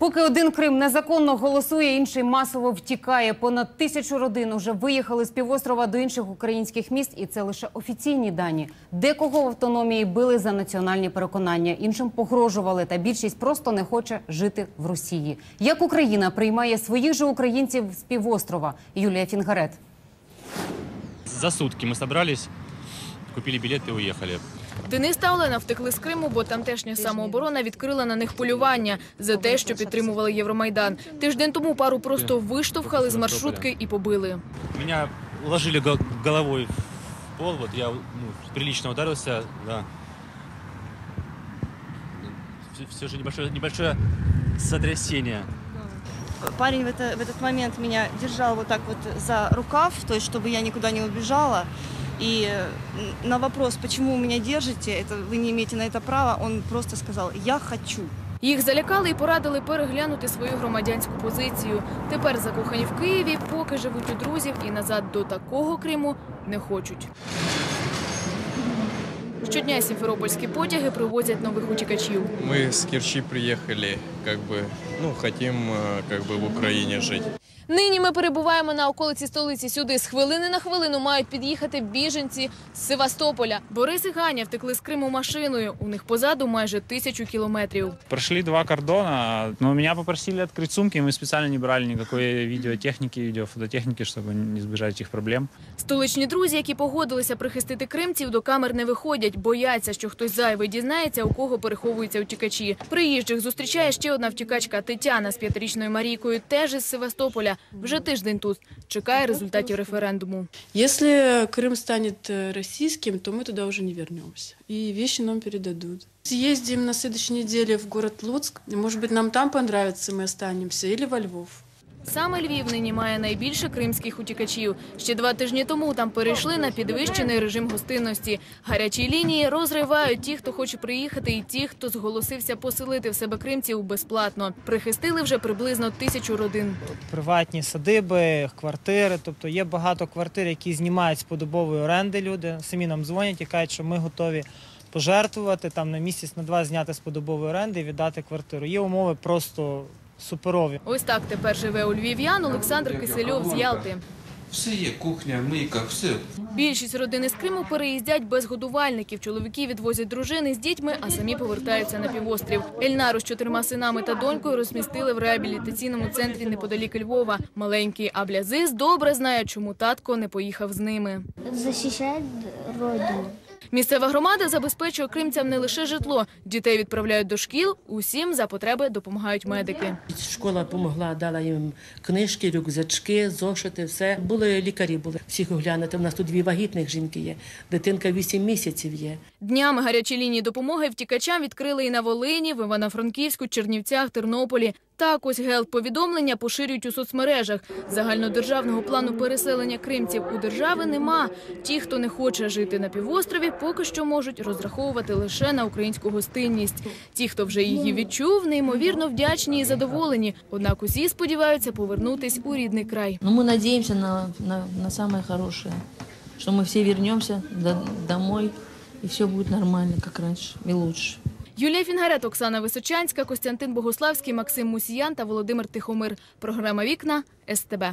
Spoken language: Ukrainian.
Поки один Крим незаконно голосує, інший масово втікає. Понад тисячу родин уже виїхали з півострова до інших українських міст, і це лише офіційні дані. Декого в автономії били за національні переконання, іншим погрожували, та більшість просто не хоче жити в Росії. Як Україна приймає своїх же українців з півострова? Юлія Фінгарет. За сутки мы собрались, купили билеты и уехали. Денис та Олена втекли з Криму, бо тамтешня самооборона відкрила на них полювання за те, що підтримували Євромайдан. Тиждень тому пару просто виштовхали з маршрутки і побили. Меня уложили го- головой в пол, вот я ну, прилично ударился, да. Все же небольшое, небольшое сотрясение. Парень в, это- в этот момент меня держал вот так вот за рукав, то есть чтобы я никуда не убежала. И э, на вопрос, почему вы меня держите, это вы не имеете на это права, он просто сказал, я хочу. Їх залякали і порадили переглянути свою громадянську позицію. Тепер закохані в Києві, поки живуть у друзів і назад до такого Криму не хочуть. Щодня сімферопольські потяги привозять нових утікачів. Мы с Керчи приехали, как бы, ну, хотим э, как бы в Украине жить. Нині ми перебуваємо на околиці столиці. Сюди з хвилини на хвилину мають під'їхати біженці з Севастополя. Борис і Ганя втекли з Криму машиною. У них позаду майже тисячу кілометрів. Прошли два кордона, но меня попросили открыть сумки, и мы специально не брали никакой видеотехники, видеофототехники, чтобы не избежать этих проблем. Столичні друзі, які погодилися прихистити кримців, до камер не виходять, бояться, що хтось зайвий дізнається, у кого переховуються утікачі. Приїжджих зустрічає ще одна втікачка Тетяна з п'ятирічною Марійкою, теж із Севастополя. Вже тиждень тут чекає результатів референдуму. Если Крым станет э, российским, то мы туда уже не вернемся. И вещи нам передадут. Съездим на следующей неделе в город Луцк. Может быть, нам там понравится, мы останемся. Или во Львов. Саме Львів нині має найбільше кримських утікачів. Ще два тижні тому там перейшли на підвищений режим гостинності. Гарячі лінії розривають ті, хто хоче приїхати, і ті, хто зголосився поселити в себе кримців безплатно. Прихистили вже приблизно тисячу родин. приватні садиби, квартири. Тобто є багато квартир, які знімають з подобової оренди. Люди самі нам дзвонять і кажуть, що ми готові пожертвувати там на місяць на два зняти з подобової оренди і віддати квартиру. Є умови просто суперові. Ось так тепер живе у львів'ян Олександр Кисельов з Ялти. Все є, кухня, мийка, все. Більшість родин із Криму переїздять без годувальників. Чоловіки відвозять дружини з дітьми, а самі повертаються на півострів. Ельнару з чотирма синами та донькою розмістили в реабілітаційному центрі неподалік Львова. Маленький Аблязис добре знає, чому татко не поїхав з ними. защищает родину. Місцева громада забезпечує кримцям не лише житло. Дітей відправляють до шкіл. Усім за потреби допомагають медики. Школа допомогла, дала їм книжки, рюкзачки, зошити, все. Були лікарі, були всіх оглянути. У нас тут дві вагітних жінки є. Дитинка 8 місяців є. Днями гарячі лінії допомоги втікачам відкрили і на Волині, в Івано-Франківську, Чернівцях, Тернополі. Так ось гелп-повідомлення поширюють у соцмережах. Загальнодержавного плану переселення кримців у держави нема. Ті, хто не хоче жити на півострові, поки що можуть розраховувати лише на українську гостинність. Ті, хто вже її відчув, неймовірно вдячні і задоволені. Однак усі сподіваються повернутись у рідний край. Ну, мы надеемся на, на, на хорошее, что мы все вернемся до- домой, и все будет нормально, как раньше, и лучше. Юлія Фінгарет, Оксана Височанська, Костянтин Богославський, Максим Мусіян та Володимир Тихомир. Програма Вікна СТБ.